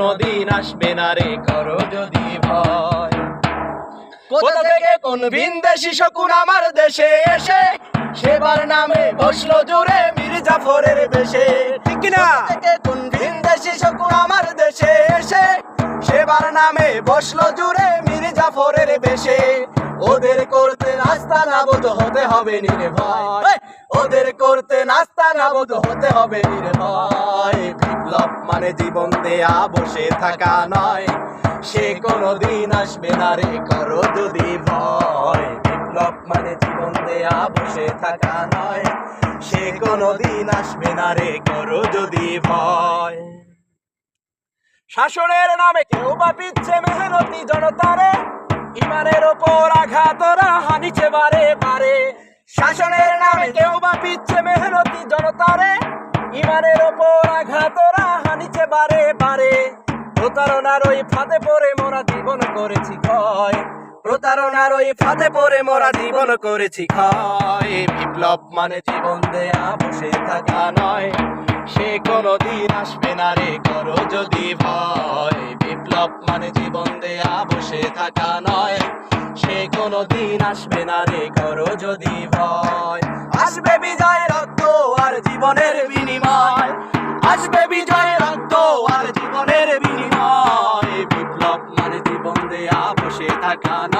সে কোনো দিন আসবে না রে করো যদি ভয়। কোথা থেকে কোন ভিনদেশি শকুন আমার দেশে এসে সেবার নামে বসল জুড়ে মির্জাফরের জাফরের বেশে। ঠিক না কোন সেবার নামে বসল জুড়ে মীর জাফরের বেশে। ওদের করতে নাস্তা নাবুদ হতে হবে নির্ভয়। ওদের করতে নাস্তা নাবুদ হতে হবে নির্ভয়। বিপ্লব মানে জীবন দেয়া, বসে থাকা নয়। সে কোনো দিন আসবে না রে, করো যদি ভয়। বিপ্লব মানে জীবন দেয়া, বসে থাকা নয়। সে কোনো দিন আসবে না রে, করো যদি ভয়। শাসনের নামে কেউ বা পিচ্ছে মেহনতি জনতারে। ইমানের ওপর আঘাতরা হানিছে বারে বারে। শাসনের নামে কেউ বা পিচ্ছে মেহনতি জনতারে। ইমানের ওপর আঘাতরা হানিছে বারে বারে। প্রতারণার ওই ফাঁদে পড়ে মোরা জীবন করেছি ক্ষয়। প্রতারণার ওই ফাঁদে পড়ে মোরা জীবন করেছি। ক্ষয়, বিপ্লব মানে জীবন দেয়া, বসে থাকা নয়। সে কোনো দিন আসবে না রে, করো যদি ভয়। বিপ্লব মানে জীবন দেয়া, বসে থাকা নয়। সে কোনো দিন আসবে না রে, করো যদি ভয়। আসবে বিজয় রক্ত আর জীবনের বিনিময়। আসবে বিজয় রক্ত আর জীবনের বিনিময়। বিপ্লব মানে জীবন দেয়া, বসে থাকা নয়।